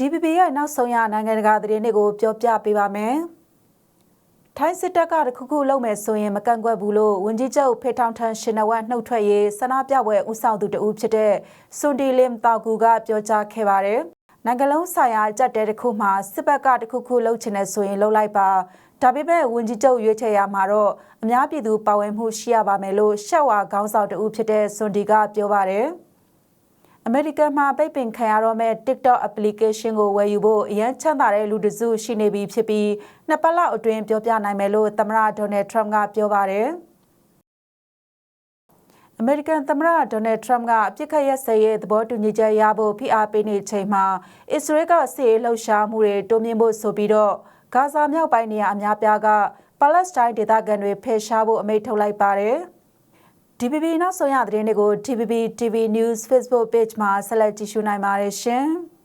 DPP ရဲ့နောက်ဆုံးရနိုင်ငံတကာသတင်းတွေကိုပြောပြပေးပါမယ်။ထိုင်းစစ်တပ်ကတခုခုလုပ်မယ်ဆိုရင်မကန့်ကွက်ဘူးလို့ဝန်ကြီးချုပ်ဖေထောင်ထန်ရှင်နဝတ်နှုတ်ထွက်ရေးဆန္ဒပြပွဲဦးဆောင်သူတဦးဖြစ်တဲ့စွန်ဒီလင်တောက်ကူကပြောကြားခဲ့ပါတယ်။နိုင်ငံလုံးဆိုင်ရာကြက်တဲတစ်ခုမှစစ်ဘက်ကတခုခုလုပ်ချင်တဲ့ဆိုရင်လုပ်လိုက်ပါ။ဒါပေမဲ့ဝန်ကြီးချုပ်ရွေးချယ်ရမှာတော့အများပြည်သူပါဝင်မှုရှိရပါမယ်လို့ရှက်ဝါခေါင်းဆောင်တဦးဖြစ်တဲ့စွန်ဒီကပြောပါတယ်။ အမေရိကန်မှာပိတ်ပင်ခံရတော့မဲ့ TikTok application ကိုဝယ်ယူဖို့အရန်ချမ်းသာတဲ့လူတစုရှိနေပြီဖြစ်ပြီးနှစ်ပတ်လောက်အတွင်းပြောပြနိုင်မယ်လို့သမ္မတဒေါ်နယ်ထရမ့်ကပြောပါတယ်အမေရိကန်သမ္မတဒေါ်နယ်ထရမ့်ကအပြစ်ခတ်ရက်စဲရဲ့သဘောတူညီချက်ရဖို့ဖိအားပေးနေချိန်မှာအစ္စရေးကစစ်ရေးလှုပ်ရှားမှုတွေတိုးမြင့်ဖို့ဆိုပြီးတော့ဂါဇာမြောက်ပိုင်းနေရာအများပြားကပါလက်စတိုင်းဒေသခံတွေဖယ်ရှားဖို့အမိန့်ထုတ်လိုက်ပါတယ်။ DPP နောက်ဆုံးရသတင်းတွေကို TPP TV News Facebook Page မှာဆက်လက်ကြည့်ရှုနိုင်ပါတယ်ရှင်။